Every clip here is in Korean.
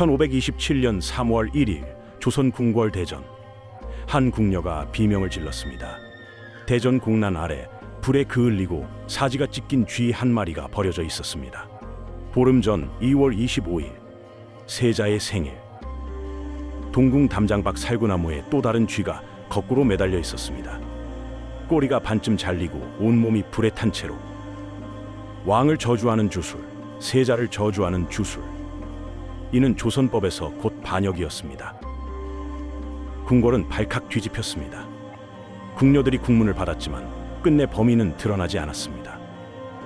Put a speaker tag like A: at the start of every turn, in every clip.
A: 1527년 3월 1일 조선 궁궐 대전 한 궁녀가 비명을 질렀습니다. 대전 공란 아래 불에 그을리고 사지가 찢긴 쥐 한 마리가 버려져 있었습니다. 보름 전 2월 25일 세자의 생일 동궁 담장박 살구나무에 또 다른 쥐가 거꾸로 매달려 있었습니다. 꼬리가 반쯤 잘리고 온몸이 불에 탄 채로 왕을 저주하는 주술, 세자를 저주하는 주술. 이는 조선법에서 곧 반역이었습니다. 궁궐은 발칵 뒤집혔습니다. 궁녀들이 국문을 받았지만 끝내 범인은 드러나지 않았습니다.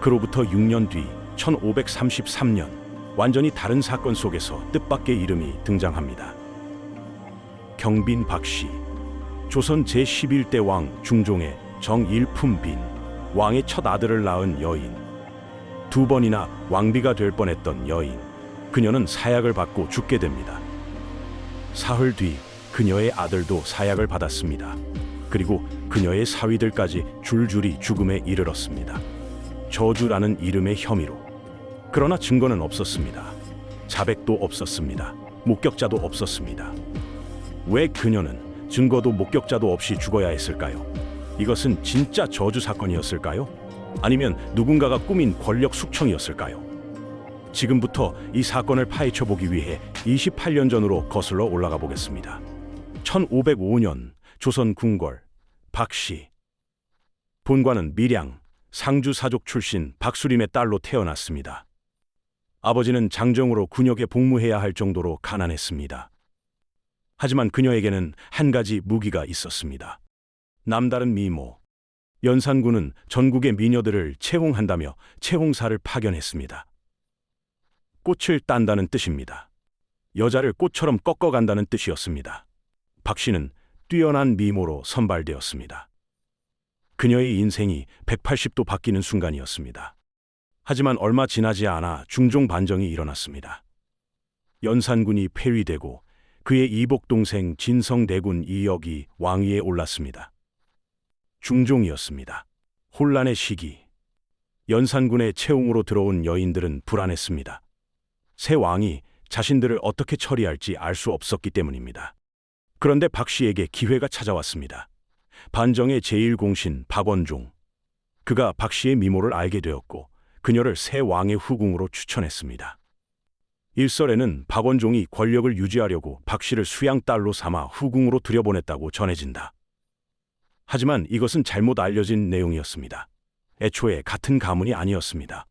A: 그로부터 6년 뒤 1533년 완전히 다른 사건 속에서 뜻밖의 이름이 등장합니다. 경빈 박씨 조선 제11대 왕 중종의 정일품빈 왕의 첫 아들을 낳은 여인 두 번이나 왕비가 될 뻔했던 여인 그녀는 사약을 받고 죽게 됩니다. 사흘 뒤 그녀의 아들도 사약을 받았습니다. 그리고 그녀의 사위들까지 줄줄이 죽음에 이르렀습니다. 저주라는 이름의 혐의로. 그러나 증거는 없었습니다. 자백도 없었습니다. 목격자도 없었습니다. 왜 그녀는 증거도 목격자도 없이 죽어야 했을까요? 이것은 진짜 저주 사건이었을까요? 아니면 누군가가 꾸민 권력 숙청이었을까요? 지금부터 이 사건을 파헤쳐 보기 위해 28년 전으로 거슬러 올라가 보겠습니다. 1505년 조선 궁궐 박씨 본관은 밀양 상주 사족 출신 박수림의 딸로 태어났습니다. 아버지는 장정으로 군역에 복무해야 할 정도로 가난했습니다. 하지만 그녀에게는 한 가지 무기가 있었습니다. 남다른 미모. 연산군은 전국의 미녀들을 채홍한다며 채홍사를 파견했습니다. 꽃을 딴다는 뜻입니다. 여자를 꽃처럼 꺾어간다는 뜻이었습니다. 박 씨는 뛰어난 미모로 선발되었습니다. 그녀의 인생이 180도 바뀌는 순간이었습니다. 하지만 얼마 지나지 않아 중종 반정이 일어났습니다. 연산군이 폐위되고 그의 이복 동생 진성대군 이역이 왕위에 올랐습니다. 중종이었습니다. 혼란의 시기. 연산군의 채용으로 들어온 여인들은 불안했습니다. 새 왕이 자신들을 어떻게 처리할지 알 수 없었기 때문입니다. 그런데 박 씨에게 기회가 찾아왔습니다. 반정의 제1공신 박원종. 그가 박 씨의 미모를 알게 되었고 그녀를 새 왕의 후궁으로 추천했습니다. 일설에는 박원종이 권력을 유지하려고 박 씨를 수양 딸로 삼아 후궁으로 들여보냈다고 전해진다. 하지만 이것은 잘못 알려진 내용이었습니다. 애초에 같은 가문이 아니었습니다.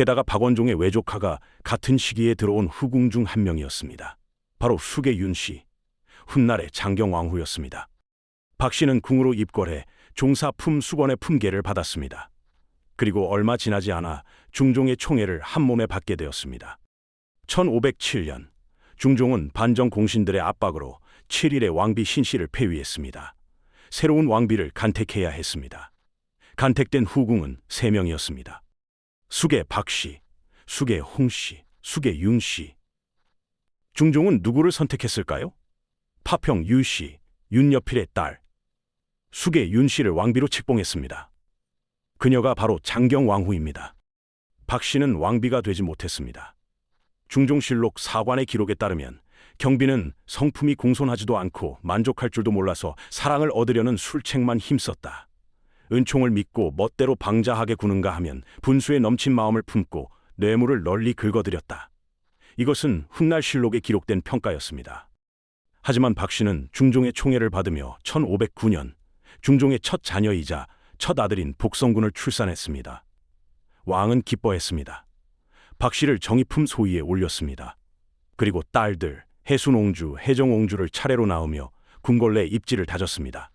A: 게다가 박원종의 외조카가 같은 시기에 들어온 후궁 중 한 명이었습니다. 바로 수계윤 씨, 훗날의 장경왕후였습니다. 박 씨는 궁으로 입궐해 종사품 수건의 품계를 받았습니다. 그리고 얼마 지나지 않아 중종의 총애를 한 몸에 받게 되었습니다. 1507년 중종은 반정 공신들의 압박으로 7일의 왕비 신씨를 폐위했습니다. 새로운 왕비를 간택해야 했습니다. 간택된 후궁은 3명이었습니다. 수계 박씨, 수계 홍씨, 수계 윤씨. 중종은 누구를 선택했을까요? 파평 유씨, 윤여필의 딸. 수계 윤씨를 왕비로 책봉했습니다. 그녀가 바로 장경왕후입니다. 박씨는 왕비가 되지 못했습니다. 중종실록 사관의 기록에 따르면 경비는 성품이 공손하지도 않고 만족할 줄도 몰라서 사랑을 얻으려는 술책만 힘썼다. 은총을 믿고 멋대로 방자하게 구는가 하면 분수에 넘친 마음을 품고 뇌물을 널리 긁어들였다. 이것은 훗날 실록에 기록된 평가였습니다. 하지만 박 씨는 중종의 총애를 받으며 1509년 중종의 첫 자녀이자 첫 아들인 복성군을 출산했습니다. 왕은 기뻐했습니다. 박 씨를 정의품 소위에 올렸습니다. 그리고 딸들 해순옹주, 해정옹주를 차례로 낳으며 궁궐 내 입지를 다졌습니다.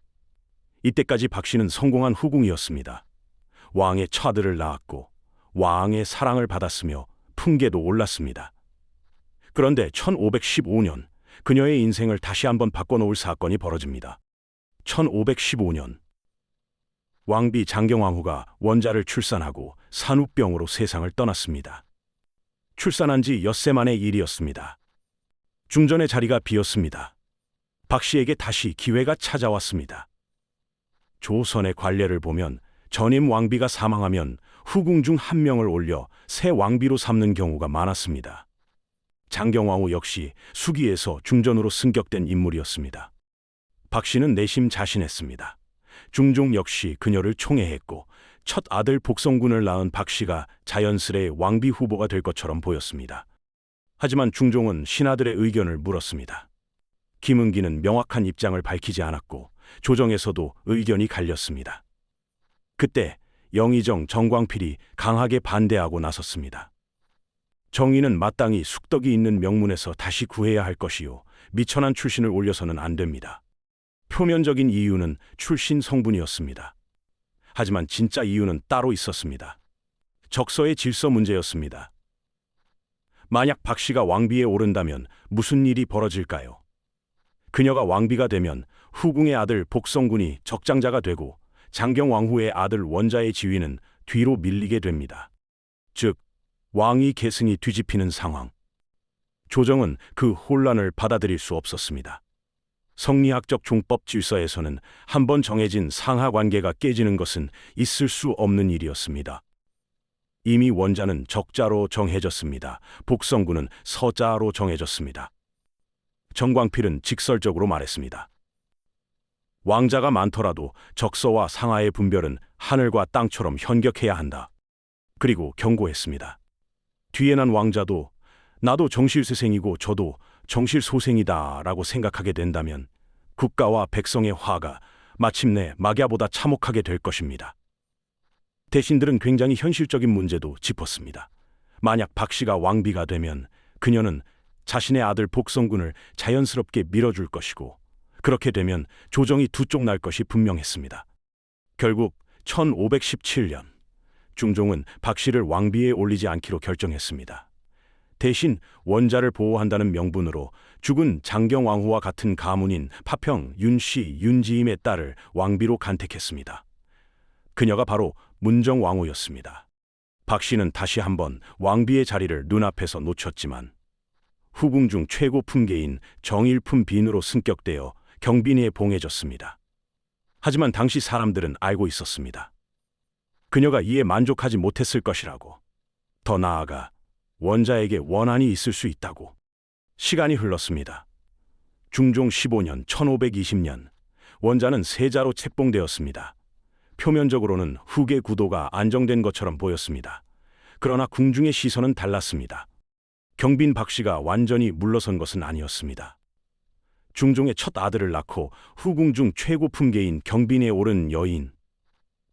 A: 이때까지 박 씨는 성공한 후궁이었습니다. 왕의 처아들을 낳았고 왕의 사랑을 받았으며 풍계도 올랐습니다. 그런데 1515년 그녀의 인생을 다시 한번 바꿔놓을 사건이 벌어집니다. 1515년 왕비 장경왕후가 원자를 출산하고 산후병으로 세상을 떠났습니다. 출산한 지 엿새 만의 일이었습니다. 중전의 자리가 비었습니다. 박 씨에게 다시 기회가 찾아왔습니다. 조선의 관례를 보면 전임 왕비가 사망하면 후궁 중 한 명을 올려 새 왕비로 삼는 경우가 많았습니다. 장경왕후 역시 수기에서 중전으로 승격된 인물이었습니다. 박 씨는 내심 자신했습니다. 중종 역시 그녀를 총애했고 첫 아들 복성군을 낳은 박 씨가 자연스레 왕비 후보가 될 것처럼 보였습니다. 하지만 중종은 신하들의 의견을 물었습니다. 김은기는 명확한 입장을 밝히지 않았고 조정에서도 의견이 갈렸습니다. 그때 영의정 정광필이 강하게 반대하고 나섰습니다. 정의는 마땅히 숙덕이 있는 명문에서 다시 구해야 할 것이요. 미천한 출신을 올려서는 안 됩니다. 표면적인 이유는 출신 성분이었습니다. 하지만 진짜 이유는 따로 있었습니다. 적서의 질서 문제였습니다. 만약 박 씨가 왕비에 오른다면 무슨 일이 벌어질까요? 그녀가 왕비가 되면 후궁의 아들 복성군이 적장자가 되고 장경왕후의 아들 원자의 지위는 뒤로 밀리게 됩니다. 즉, 왕위 계승이 뒤집히는 상황. 조정은 그 혼란을 받아들일 수 없었습니다. 성리학적 종법 질서에서는 한 번 정해진 상하 관계가 깨지는 것은 있을 수 없는 일이었습니다. 이미 원자는 적자로 정해졌습니다. 복성군은 서자로 정해졌습니다. 정광필은 직설적으로 말했습니다. 왕자가 많더라도 적서와 상하의 분별은 하늘과 땅처럼 현격해야 한다. 그리고 경고했습니다. 뒤에 난 왕자도 나도 정실스생이고 저도 정실소생이다 라고 생각하게 된다면 국가와 백성의 화가 마침내 막야보다 참혹하게 될 것입니다. 대신들은 굉장히 현실적인 문제도 짚었습니다. 만약 박 씨가 왕비가 되면 그녀는 자신의 아들 복성군을 자연스럽게 밀어줄 것이고 그렇게 되면 조정이 두 쪽 날 것이 분명했습니다. 결국 1517년 중종은 박 씨를 왕비에 올리지 않기로 결정했습니다. 대신 원자를 보호한다는 명분으로 죽은 장경왕후와 같은 가문인 파평 윤씨 윤지임의 딸을 왕비로 간택했습니다. 그녀가 바로 문정왕후였습니다. 박 씨는 다시 한번 왕비의 자리를 눈앞에서 놓쳤지만 후궁 중 최고 품계인 정일품 빈으로 승격되어 경빈이에 봉해졌습니다. 하지만 당시 사람들은 알고 있었습니다. 그녀가 이에 만족하지 못했을 것이라고. 더 나아가 원자에게 원한이 있을 수 있다고. 시간이 흘렀습니다. 중종 15년 1520년 원자는 세자로 책봉되었습니다. 표면적으로는 후계 구도가 안정된 것처럼 보였습니다. 그러나 궁중의 시선은 달랐습니다. 경빈 박 씨가 완전히 물러선 것은 아니었습니다. 중종의 첫 아들을 낳고 후궁 중 최고 품계인 경빈에 오른 여인.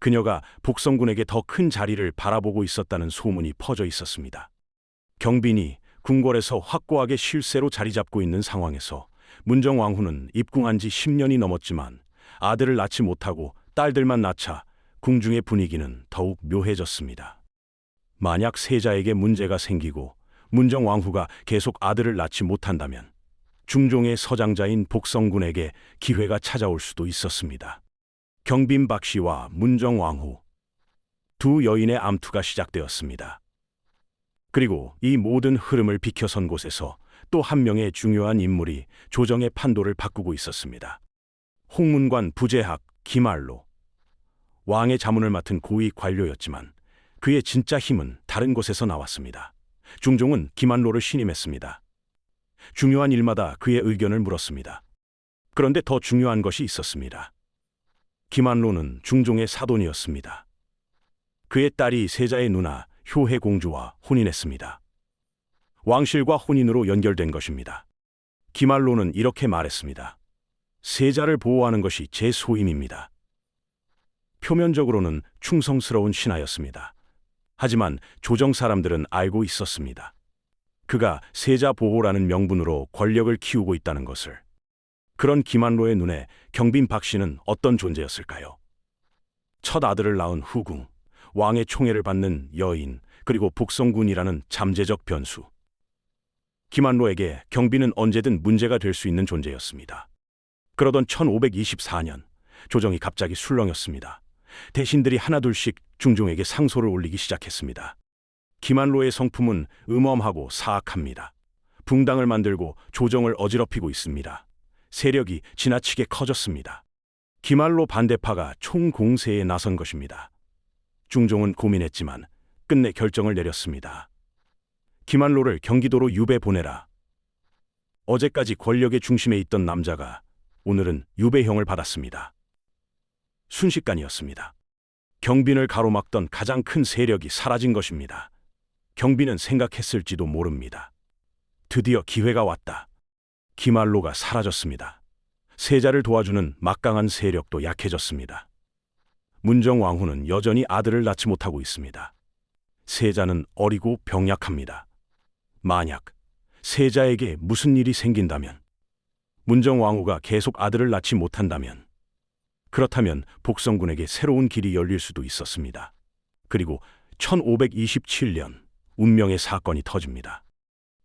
A: 그녀가 복성군에게 더 큰 자리를 바라보고 있었다는 소문이 퍼져 있었습니다. 경빈이 궁궐에서 확고하게 실세로 자리 잡고 있는 상황에서 문정왕후는 입궁한 지 10년이 넘었지만 아들을 낳지 못하고 딸들만 낳자 궁중의 분위기는 더욱 묘해졌습니다. 만약 세자에게 문제가 생기고 문정왕후가 계속 아들을 낳지 못한다면 중종의 서장자인 복성군에게 기회가 찾아올 수도 있었습니다. 경빈 박 씨와 문정 왕후 두 여인의 암투가 시작되었습니다. 그리고 이 모든 흐름을 비켜선 곳에서 또 한 명의 중요한 인물이 조정의 판도를 바꾸고 있었습니다. 홍문관 부재학 기말로 왕의 자문을 맡은 고위 관료였지만 그의 진짜 힘은 다른 곳에서 나왔습니다. 중종은 기만로를 신임했습니다. 중요한 일마다 그의 의견을 물었습니다. 그런데 더 중요한 것이 있었습니다. 기만로는 중종의 사돈이었습니다. 그의 딸이 세자의 누나 효해 공주와 혼인했습니다. 왕실과 혼인으로 연결된 것입니다. 기말로는 이렇게 말했습니다. 세자를 보호하는 것이 제 소임입니다. 표면적으로는 충성스러운 신하였습니다. 하지만 조정 사람들은 알고 있었습니다. 그가 세자 보호라는 명분으로 권력을 키우고 있다는 것을. 그런 김한로의 눈에 경빈 박 씨는 어떤 존재였을까요? 첫 아들을 낳은 후궁, 왕의 총애를 받는 여인, 그리고 북성군이라는 잠재적 변수. 김한로에게 경빈은 언제든 문제가 될 수 있는 존재였습니다. 그러던 1524년, 조정이 갑자기 술렁였습니다. 대신들이 하나둘씩 중종에게 상소를 올리기 시작했습니다. 김한로의 성품은 음험하고 사악합니다. 붕당을 만들고 조정을 어지럽히고 있습니다. 세력이 지나치게 커졌습니다. 김한로 반대파가 총공세에 나선 것입니다. 중종은 고민했지만 끝내 결정을 내렸습니다. 김한로를 경기도로 유배 보내라. 어제까지 권력의 중심에 있던 남자가 오늘은 유배형을 받았습니다. 순식간이었습니다. 경빈을 가로막던 가장 큰 세력이 사라진 것입니다. 경빈은 생각했을지도 모릅니다. 드디어 기회가 왔다. 김한로가 사라졌습니다. 세자를 도와주는 막강한 세력도 약해졌습니다. 문정왕후는 여전히 아들을 낳지 못하고 있습니다. 세자는 어리고 병약합니다. 만약 세자에게 무슨 일이 생긴다면, 문정왕후가 계속 아들을 낳지 못한다면, 그렇다면 복성군에게 새로운 길이 열릴 수도 있었습니다. 그리고 1527년 운명의 사건이 터집니다.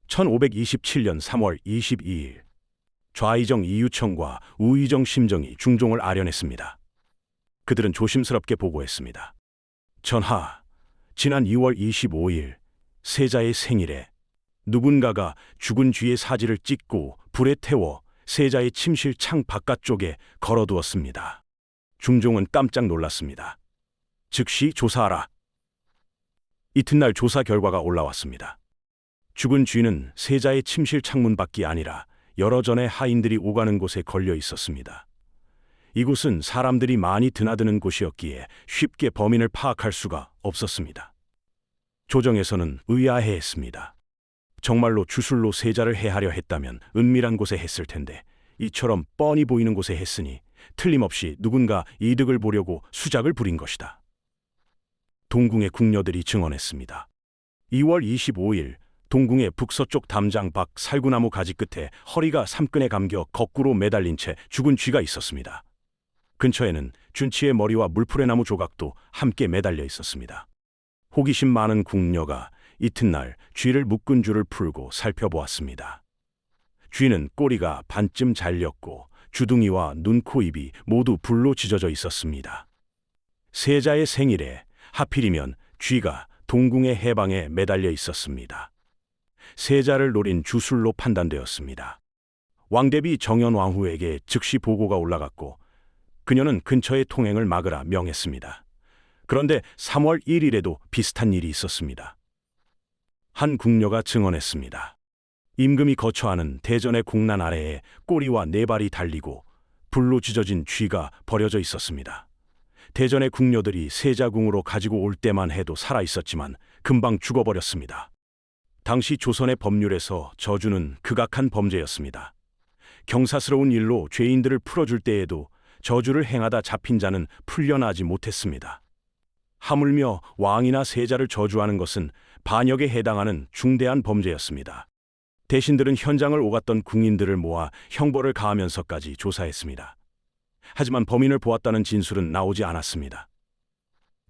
A: 1527년 3월 22일 좌이정 이유청과 우이정 심정이 중종을 아련했습니다. 그들은 조심스럽게 보고했습니다. 전하, 지난 2월 25일 세자의 생일에 누군가가 죽은 쥐의 사지를 찢고 불에 태워 세자의 침실 창 바깥쪽에 걸어두었습니다. 중종은 깜짝 놀랐습니다. 즉시 조사하라. 이튿날 조사 결과가 올라왔습니다. 죽은 쥐는 세자의 침실 창문 밖이 아니라 여러 전의 하인들이 오가는 곳에 걸려 있었습니다. 이곳은 사람들이 많이 드나드는 곳이었기에 쉽게 범인을 파악할 수가 없었습니다. 조정에서는 의아해했습니다. 정말로 주술로 세자를 해하려 했다면 은밀한 곳에 했을 텐데 이처럼 뻔히 보이는 곳에 했으니 틀림없이 누군가 이득을 보려고 수작을 부린 것이다. 동궁의 궁녀들이 증언했습니다. 2월 25일 동궁의 북서쪽 담장 밖 살구나무 가지 끝에 허리가 삼끈에 감겨 거꾸로 매달린 채 죽은 쥐가 있었습니다. 근처에는 준치의 머리와 물풀의 나무 조각도 함께 매달려 있었습니다. 호기심 많은 궁녀가 이튿날 쥐를 묶은 줄을 풀고 살펴보았습니다. 쥐는 꼬리가 반쯤 잘렸고 주둥이와 눈, 코, 입이 모두 불로 지져져 있었습니다. 세자의 생일에 하필이면 쥐가 동궁의 해방에 매달려 있었습니다. 세자를 노린 주술로 판단되었습니다. 왕대비 정현왕후에게 즉시 보고가 올라갔고 그녀는 근처의 통행을 막으라 명했습니다. 그런데 3월 1일에도 비슷한 일이 있었습니다. 한 궁녀가 증언했습니다. 임금이 거처하는 대전의 궁난 아래에 꼬리와 네 발이 달리고 불로 찢어진 쥐가 버려져 있었습니다. 대전의 궁녀들이 세자궁으로 가지고 올 때만 해도 살아 있었지만 금방 죽어버렸습니다. 당시 조선의 법률에서 저주는 극악한 범죄였습니다. 경사스러운 일로 죄인들을 풀어줄 때에도 저주를 행하다 잡힌 자는 풀려나지 못했습니다. 하물며 왕이나 세자를 저주하는 것은 반역에 해당하는 중대한 범죄였습니다. 대신들은 현장을 오갔던 궁인들을 모아 형벌을 가하면서까지 조사했습니다. 하지만 범인을 보았다는 진술은 나오지 않았습니다.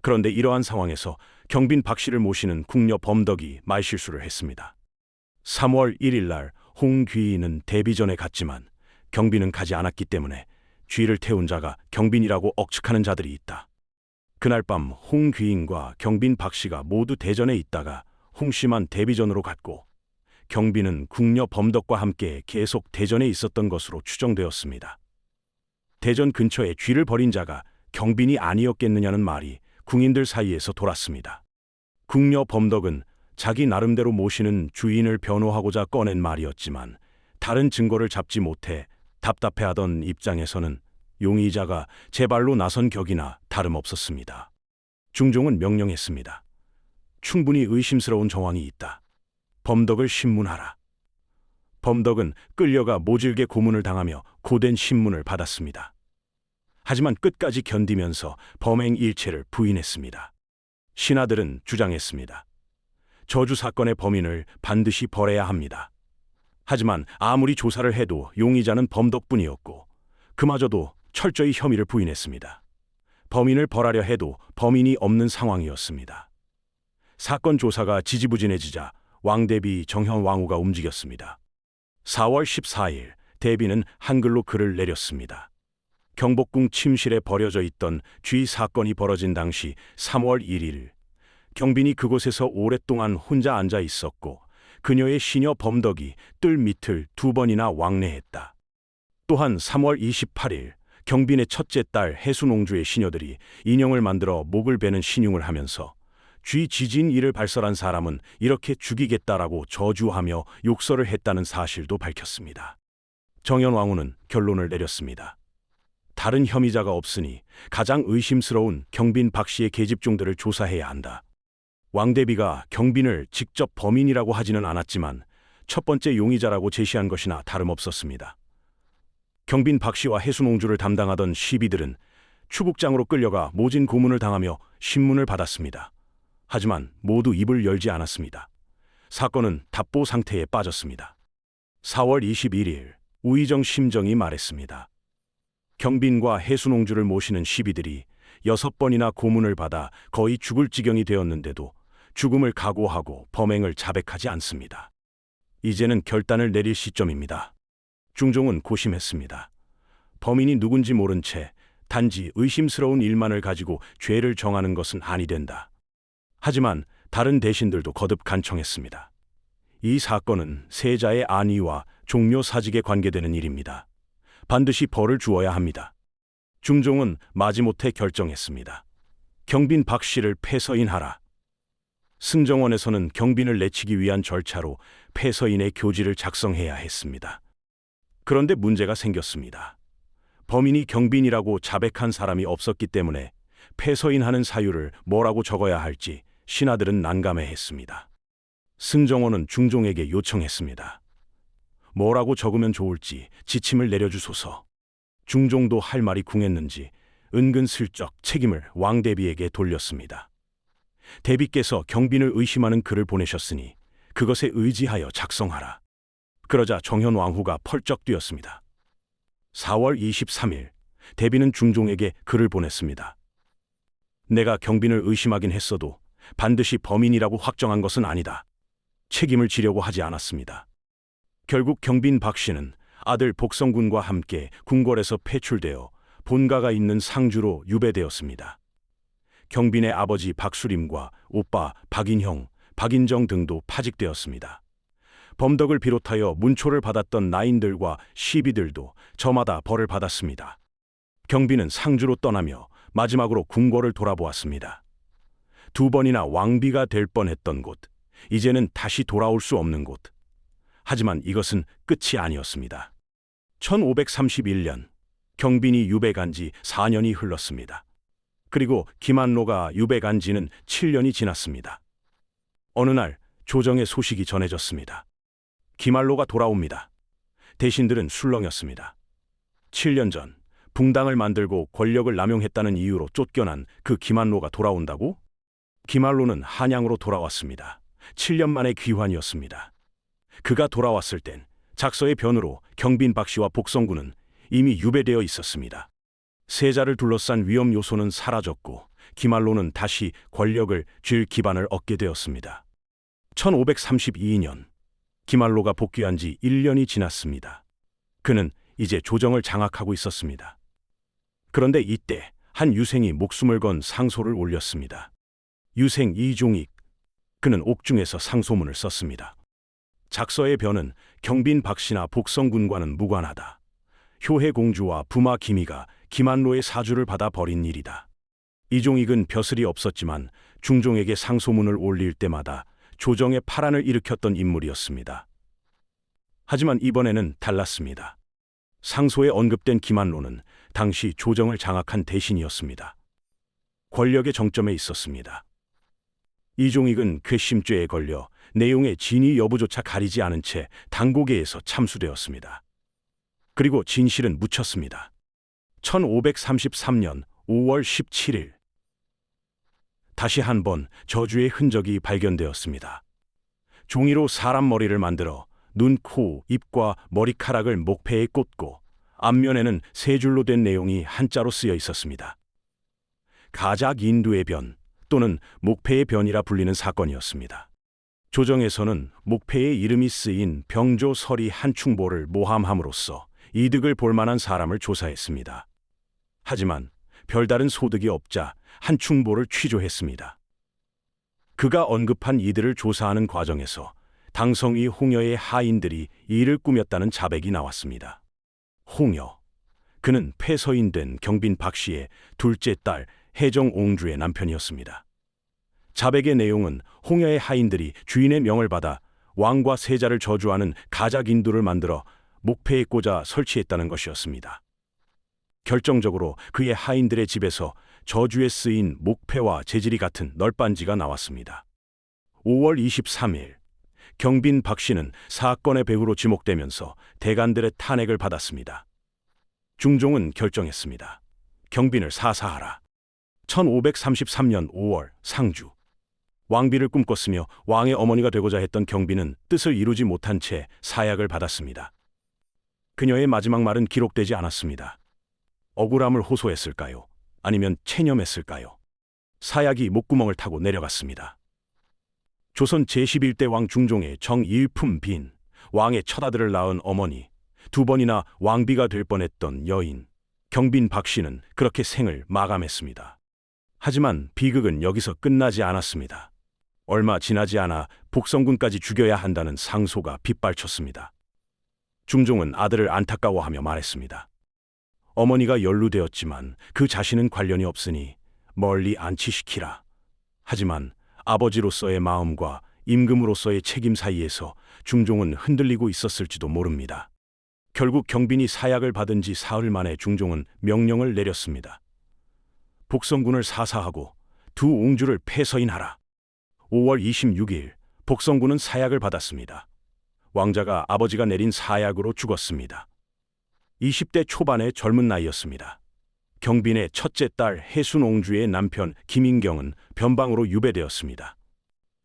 A: 그런데 이러한 상황에서 경빈 박 씨를 모시는 궁녀 범덕이 말실수를 했습니다. 3월 1일 날 홍귀인은 데뷔전에 갔지만 경빈은 가지 않았기 때문에 쥐를 태운 자가 경빈이라고 억측하는 자들이 있다. 그날 밤 홍귀인과 경빈 박 씨가 모두 대전에 있다가 홍 씨만 데뷔전으로 갔고 경빈은 궁녀 범덕과 함께 계속 대전에 있었던 것으로 추정되었습니다. 대전 근처에 쥐를 버린 자가 경빈이 아니었겠느냐는 말이 궁인들 사이에서 돌았습니다. 궁녀 범덕은 자기 나름대로 모시는 주인을 변호하고자 꺼낸 말이었지만 다른 증거를 잡지 못해 답답해하던 입장에서는 용의자가 제 발로 나선 격이나 다름없었습니다. 중종은 명령했습니다. 충분히 의심스러운 정황이 있다. 범덕을 신문하라. 범덕은 끌려가 모질게 고문을 당하며 고된 신문을 받았습니다. 하지만 끝까지 견디면서 범행 일체를 부인했습니다. 신하들은 주장했습니다. 저주 사건의 범인을 반드시 벌해야 합니다. 하지만 아무리 조사를 해도 용의자는 범덕뿐이었고 그마저도 철저히 혐의를 부인했습니다. 범인을 벌하려 해도 범인이 없는 상황이었습니다. 사건 조사가 지지부진해지자 왕대비 정현 왕후가 움직였습니다. 4월 14일 대비는 한글로 글을 내렸습니다. 경복궁 침실에 버려져 있던 쥐 사건이 벌어진 당시 3월 1일 경빈이 그곳에서 오랫동안 혼자 앉아 있었고 그녀의 시녀 범덕이 뜰 밑을 두 번이나 왕래했다. 또한 3월 28일 경빈의 첫째 딸 해순옹주의 시녀들이 인형을 만들어 목을 베는 신용을 하면서 쥐 지진 이를 발설한 사람은 이렇게 죽이겠다라고 저주하며 욕설을 했다는 사실도 밝혔습니다. 정현 왕후는 결론을 내렸습니다. 다른 혐의자가 없으니 가장 의심스러운 경빈 박 씨의 계집종들을 조사해야 한다. 왕대비가 경빈을 직접 범인이라고 하지는 않았지만 첫 번째 용의자라고 제시한 것이나 다름없었습니다. 경빈 박 씨와 해수농주를 담당하던 시비들은 추국장으로 끌려가 모진 고문을 당하며 신문을 받았습니다. 하지만 모두 입을 열지 않았습니다. 사건은 답보 상태에 빠졌습니다. 4월 21일 우의정 심정이 말했습니다. 경빈과 해수농주를 모시는 시비들이 여섯 번이나 고문을 받아 거의 죽을 지경이 되었는데도 죽음을 각오하고 범행을 자백하지 않습니다. 이제는 결단을 내릴 시점입니다. 중종은 고심했습니다. 범인이 누군지 모른 채 단지 의심스러운 일만을 가지고 죄를 정하는 것은 아니 된다. 하지만 다른 대신들도 거듭 간청했습니다. 이 사건은 세자의 안위와 종묘 사직에 관계되는 일입니다. 반드시 벌을 주어야 합니다. 중종은 마지못해 결정했습니다. 경빈 박 씨를 폐서인하라. 승정원에서는 경빈을 내치기 위한 절차로 폐서인의 교지를 작성해야 했습니다. 그런데 문제가 생겼습니다. 범인이 경빈이라고 자백한 사람이 없었기 때문에 폐서인하는 사유를 뭐라고 적어야 할지 신하들은 난감해했습니다. 승정원은 중종에게 요청했습니다. 뭐라고 적으면 좋을지 지침을 내려주소서. 중종도 할 말이 궁했는지 은근슬쩍 책임을 왕대비에게 돌렸습니다. 대비께서 경빈을 의심하는 글을 보내셨으니 그것에 의지하여 작성하라. 그러자 정현 왕후가 펄쩍 뛰었습니다. 4월 23일 대비는 중종에게 글을 보냈습니다. 내가 경빈을 의심하긴 했어도 반드시 범인이라고 확정한 것은 아니다. 책임을 지려고 하지 않았습니다. 결국 경빈 박 씨는 아들 복성군과 함께 궁궐에서 폐출되어 본가가 있는 상주로 유배되었습니다. 경빈의 아버지 박수림과 오빠 박인형, 박인정 등도 파직되었습니다. 범덕을 비롯하여 문초를 받았던 나인들과 시비들도 저마다 벌을 받았습니다. 경빈은 상주로 떠나며 마지막으로 궁궐을 돌아보았습니다. 두 번이나 왕비가 될 뻔했던 곳, 이제는 다시 돌아올 수 없는 곳. 하지만 이것은 끝이 아니었습니다. 1531년 경빈이 유배간 지 4년이 흘렀습니다. 그리고 김한로가 유배간 지는 7년이 지났습니다. 어느 날 조정의 소식이 전해졌습니다. 김한로가 돌아옵니다. 대신들은 술렁였습니다. 7년 전 붕당을 만들고 권력을 남용했다는 이유로 쫓겨난 그 김한로가 돌아온다고? 김한로는 한양으로 돌아왔습니다. 7년 만의 귀환이었습니다. 그가 돌아왔을 땐 작서의 변으로 경빈 박 씨와 복성군은 이미 유배되어 있었습니다. 세자를 둘러싼 위험 요소는 사라졌고 기말로는 다시 권력을 쥘 기반을 얻게 되었습니다. 1532년 기말로가 복귀한 지 1년이 지났습니다. 그는 이제 조정을 장악하고 있었습니다. 그런데 이때 한 유생이 목숨을 건 상소를 올렸습니다. 유생 이종익 그는 옥중에서 상소문을 썼습니다. 작서의 변은 경빈 박씨나 복성군과는 무관하다. 효해 공주와 부마 기미가 김한로의 사주를 받아 버린 일이다. 이종익은 벼슬이 없었지만 중종에게 상소문을 올릴 때마다 조정의 파란을 일으켰던 인물이었습니다. 하지만 이번에는 달랐습니다. 상소에 언급된 김한로는 당시 조정을 장악한 대신이었습니다. 권력의 정점에 있었습니다. 이종익은 괘씸죄에 걸려 내용의 진위 여부조차 가리지 않은 채 당고개에서 참수되었습니다. 그리고 진실은 묻혔습니다. 1533년 5월 17일 다시 한 번 저주의 흔적이 발견되었습니다. 종이로 사람 머리를 만들어 눈, 코, 입과 머리카락을 목패에 꽂고 앞면에는 세 줄로 된 내용이 한자로 쓰여 있었습니다. 가작 인두의 변 또는 목패의 변이라 불리는 사건이었습니다. 조정에서는 목패의 이름이 쓰인 병조 서리 한충보를 모함함으로써 이득을 볼 만한 사람을 조사했습니다. 하지만 별다른 소득이 없자 한충보를 취조했습니다. 그가 언급한 이들을 조사하는 과정에서 당성이 홍여의 하인들이 이를 꾸몄다는 자백이 나왔습니다. 홍여. 그는 폐서인 된 경빈 박 씨의 둘째 딸 해정 옹주의 남편이었습니다. 자백의 내용은 홍야의 하인들이 주인의 명을 받아 왕과 세자를 저주하는 가작 인두를 만들어 목패에 꽂아 설치했다는 것이었습니다. 결정적으로 그의 하인들의 집에서 저주에 쓰인 목패와 재질이 같은 널빤지가 나왔습니다. 5월 23일 경빈 박 씨는 사건의 배후로 지목되면서 대관들의 탄핵을 받았습니다. 중종은 결정했습니다. 경빈을 사사하라. 1533년 5월 상주 왕비를 꿈꿨으며 왕의 어머니가 되고자 했던 경빈은 뜻을 이루지 못한 채 사약을 받았습니다. 그녀의 마지막 말은 기록되지 않았습니다. 억울함을 호소했을까요? 아니면 체념했을까요? 사약이 목구멍을 타고 내려갔습니다. 조선 제11대 왕 중종의 정일품 빈, 왕의 첫 아들을 낳은 어머니, 두 번이나 왕비가 될 뻔했던 여인, 경빈 박 씨는 그렇게 생을 마감했습니다. 하지만 비극은 여기서 끝나지 않았습니다. 얼마 지나지 않아 복성군까지 죽여야 한다는 상소가 빗발쳤습니다. 중종은 아들을 안타까워하며 말했습니다. 어머니가 연루되었지만 그 자신은 관련이 없으니 멀리 안치시키라. 하지만 아버지로서의 마음과 임금으로서의 책임 사이에서 중종은 흔들리고 있었을지도 모릅니다. 결국 경빈이 사약을 받은 지 사흘 만에 중종은 명령을 내렸습니다. 복성군을 사사하고 두 옹주를 폐서인하라. 5월 26일 복성군은 사약을 받았습니다. 왕자가 아버지가 내린 사약으로 죽었습니다. 20대 초반의 젊은 나이였습니다. 경빈의 첫째 딸 해순옹주의 남편 김인경은 변방으로 유배되었습니다.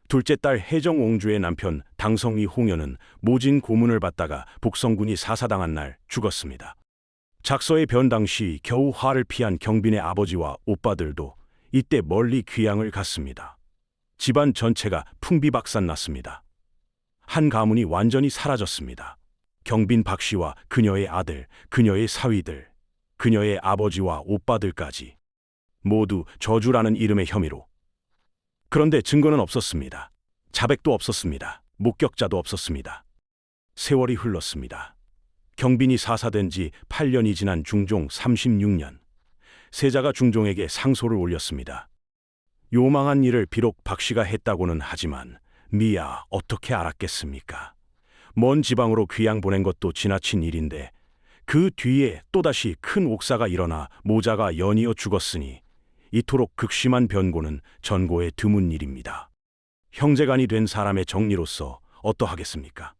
A: 둘째 딸 혜정옹주의 남편 당성위 홍여는 모진 고문을 받다가 복성군이 사사당한 날 죽었습니다. 작서의 변 당 시 겨우 화를 피한 경빈의 아버지와 오빠들도 이때 멀리 귀향을 갔습니다. 집안 전체가 풍비박산 났습니다. 한 가문이 완전히 사라졌습니다. 경빈 박 씨와 그녀의 아들, 그녀의 사위들, 그녀의 아버지와 오빠들까지 모두 저주라는 이름의 혐의로. 그런데 증거는 없었습니다. 자백도 없었습니다. 목격자도 없었습니다. 세월이 흘렀습니다. 경빈이 사사된 지 8년이 지난 중종 36년. 세자가 중종에게 상소를 올렸습니다. 요망한 일을 비록 박 씨가 했다고는 하지만 미야 어떻게 알았겠습니까? 먼 지방으로 귀양 보낸 것도 지나친 일인데 그 뒤에 또다시 큰 옥사가 일어나 모자가 연이어 죽었으니 이토록 극심한 변고는 전고의 드문 일입니다. 형제간이 된 사람의 정리로서 어떠하겠습니까?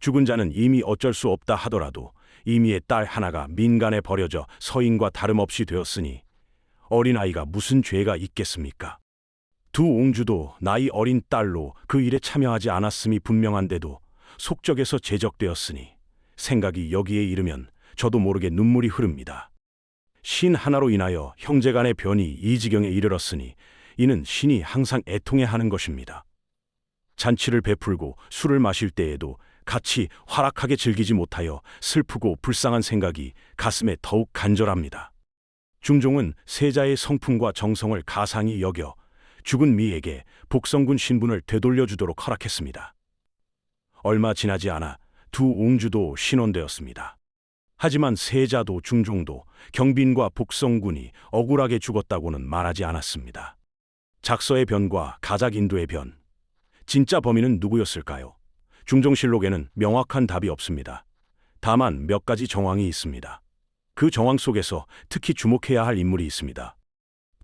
A: 죽은 자는 이미 어쩔 수 없다 하더라도 이미의 딸 하나가 민간에 버려져 서인과 다름없이 되었으니 어린아이가 무슨 죄가 있겠습니까? 두 옹주도 나이 어린 딸로 그 일에 참여하지 않았음이 분명한데도 속적에서 제적되었으니 생각이 여기에 이르면 저도 모르게 눈물이 흐릅니다. 신 하나로 인하여 형제 간의 변이 이 지경에 이르렀으니 이는 신이 항상 애통해 하는 것입니다. 잔치를 베풀고 술을 마실 때에도 같이 활락하게 즐기지 못하여 슬프고 불쌍한 생각이 가슴에 더욱 간절합니다. 중종은 세자의 성품과 정성을 가상히 여겨 죽은 미에게 복성군 신분을 되돌려주도록 허락했습니다. 얼마 지나지 않아 두 옹주도 신원되었습니다. 하지만 세자도 중종도 경빈과 복성군이 억울하게 죽었다고는 말하지 않았습니다. 작서의 변과 가작 인도의 변. 진짜 범인은 누구였을까요? 중종실록에는 명확한 답이 없습니다. 다만 몇 가지 정황이 있습니다. 그 정황 속에서 특히 주목해야 할 인물이 있습니다.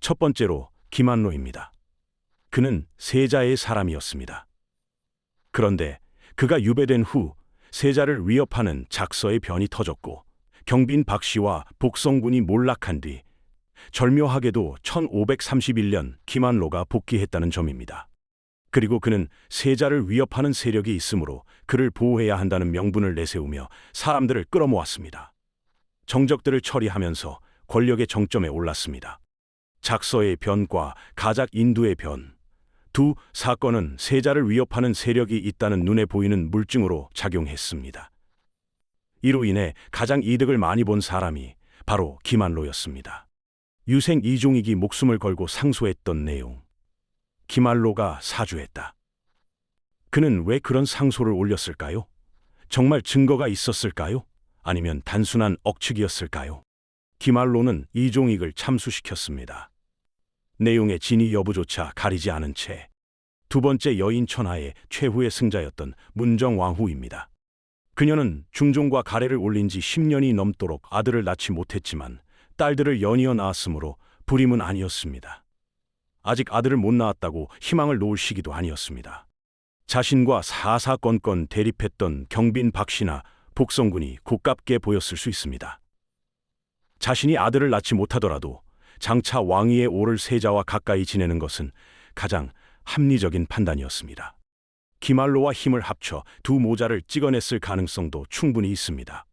A: 첫 번째로 김한로입니다. 그는 세자의 사람이었습니다. 그런데 그가 유배된 후 세자를 위협하는 작서의 변이 터졌고 경빈 박 씨와 복성군이 몰락한 뒤 절묘하게도 1531년 김한로가 복귀했다는 점입니다. 그리고 그는 세자를 위협하는 세력이 있으므로 그를 보호해야 한다는 명분을 내세우며 사람들을 끌어모았습니다. 정적들을 처리하면서 권력의 정점에 올랐습니다. 작서의 변과 가작 인두의 변. 두 사건은 세자를 위협하는 세력이 있다는 눈에 보이는 물증으로 작용했습니다. 이로 인해 가장 이득을 많이 본 사람이 바로 김한로였습니다. 유생 이종익이 목숨을 걸고 상소했던 내용. 김한로가 사주했다. 그는 왜 그런 상소를 올렸을까요? 정말 증거가 있었을까요? 아니면 단순한 억측이었을까요? 김한로는 이종익을 참수시켰습니다. 내용의 진위 여부조차 가리지 않은 채 두 번째 여인 천하의 최후의 승자였던 문정왕후입니다. 그녀는 중종과 가래를 올린 지 10년이 넘도록 아들을 낳지 못했지만 딸들을 연이어 낳았으므로 불임은 아니었습니다. 아직 아들을 못 낳았다고 희망을 놓을 시기도 아니었습니다. 자신과 사사건건 대립했던 경빈 박씨나 복성군이 고깝게 보였을 수 있습니다. 자신이 아들을 낳지 못하더라도 장차 왕위에 오를 세자와 가까이 지내는 것은 가장 합리적인 판단이었습니다. 기말로와 힘을 합쳐 두 모자를 찍어냈을 가능성도 충분히 있습니다.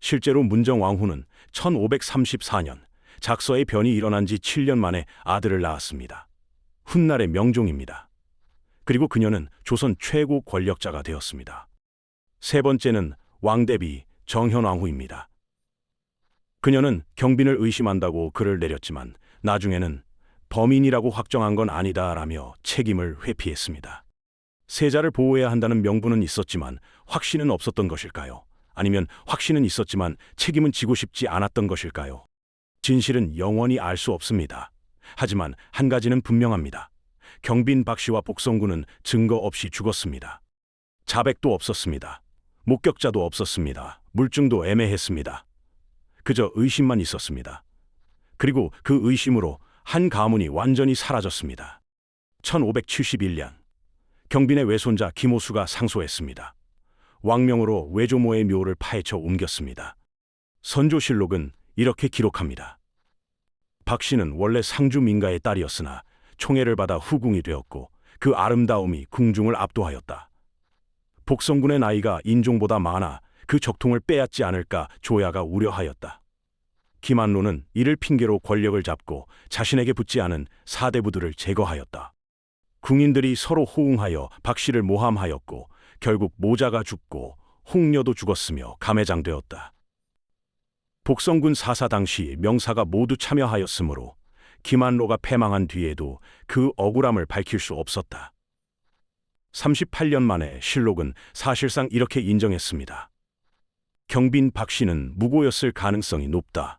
A: 실제로 문정왕후는 1534년 작서의 변이 일어난 지 7년 만에 아들을 낳았습니다. 훗날의 명종입니다. 그리고 그녀는 조선 최고 권력자가 되었습니다. 세 번째는 왕대비 정현왕후입니다. 그녀는 경빈을 의심한다고 글을 내렸지만 나중에는 범인이라고 확정한 건 아니다라며 책임을 회피했습니다. 세자를 보호해야 한다는 명분은 있었지만 확신은 없었던 것일까요? 아니면 확신은 있었지만 책임은 지고 싶지 않았던 것일까요? 진실은 영원히 알 수 없습니다. 하지만 한 가지는 분명합니다. 경빈 박 씨와 복성군은 증거 없이 죽었습니다. 자백도 없었습니다. 목격자도 없었습니다. 물증도 애매했습니다. 그저 의심만 있었습니다. 그리고 그 의심으로 한 가문이 완전히 사라졌습니다. 1571년 경빈의 외손자 김호수가 상소했습니다. 왕명으로 외조모의 묘를 파헤쳐 옮겼습니다. 선조실록은 이렇게 기록합니다. 박 씨는 원래 상주 민가의 딸이었으나 총애를 받아 후궁이 되었고 그 아름다움이 궁중을 압도하였다. 복성군의 나이가 인종보다 많아 그 적통을 빼앗지 않을까 조야가 우려하였다. 김한로는 이를 핑계로 권력을 잡고 자신에게 붙지 않은 사대부들을 제거하였다. 궁인들이 서로 호응하여 박 씨를 모함하였고 결국 모자가 죽고 홍녀도 죽었으며 감회장되었다. 복성군 사사 당시 명사가 모두 참여하였으므로 김한로가 패망한 뒤에도 그 억울함을 밝힐 수 없었다. 38년 만에 실록은 사실상 이렇게 인정했습니다. 경빈 박 씨는 무고였을 가능성이 높다.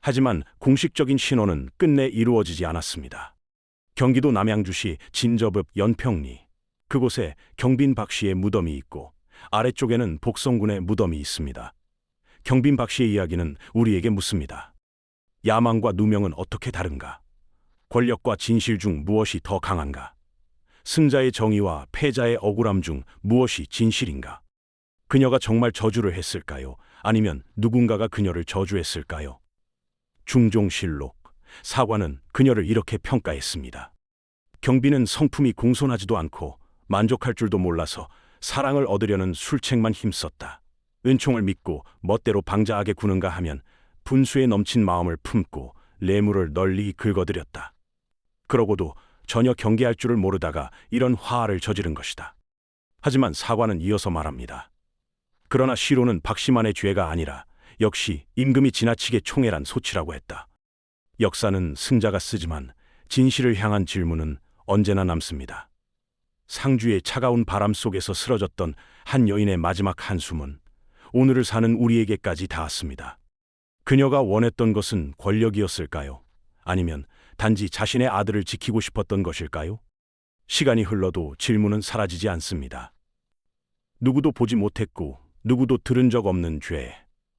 A: 하지만 공식적인 신원은 끝내 이루어지지 않았습니다. 경기도 남양주시 진저읍 연평리 그곳에 경빈 박 씨의 무덤이 있고 아래쪽에는 복성군의 무덤이 있습니다. 경빈 박 씨의 이야기는 우리에게 묻습니다. 야망과 누명은 어떻게 다른가? 권력과 진실 중 무엇이 더 강한가? 승자의 정의와 패자의 억울함 중 무엇이 진실인가? 그녀가 정말 저주를 했을까요? 아니면 누군가가 그녀를 저주했을까요? 중종실록 사관은 그녀를 이렇게 평가했습니다. 경비는 성품이 공손하지도 않고 만족할 줄도 몰라서 사랑을 얻으려는 술책만 힘썼다. 은총을 믿고 멋대로 방자하게 구는가 하면 분수에 넘친 마음을 품고 뇌물을 널리 긁어들였다. 그러고도 전혀 경계할 줄을 모르다가 이런 화를 저지른 것이다. 하지만 사관은 이어서 말합니다. 그러나 시로는 박씨만의 죄가 아니라 역시 임금이 지나치게 총애란 소치라고 했다. 역사는 승자가 쓰지만 진실을 향한 질문은 언제나 남습니다. 상주의 차가운 바람 속에서 쓰러졌던 한 여인의 마지막 한숨은 오늘을 사는 우리에게까지 닿았습니다. 그녀가 원했던 것은 권력이었을까요? 아니면 단지 자신의 아들을 지키고 싶었던 것일까요? 시간이 흘러도 질문은 사라지지 않습니다. 누구도 보지 못했고 누구도 들은 적 없는 죄.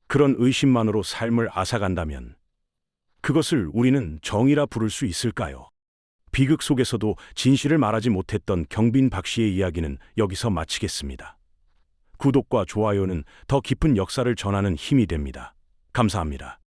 A: 그런 의심만으로 삶을 앗아간다면 그것을 우리는 정의라 부를 수 있을까요? 비극 속에서도 진실을 말하지 못했던 경빈 박 씨의 이야기는 여기서 마치겠습니다. 구독과 좋아요는 더 깊은 역사를 전하는 힘이 됩니다. 감사합니다.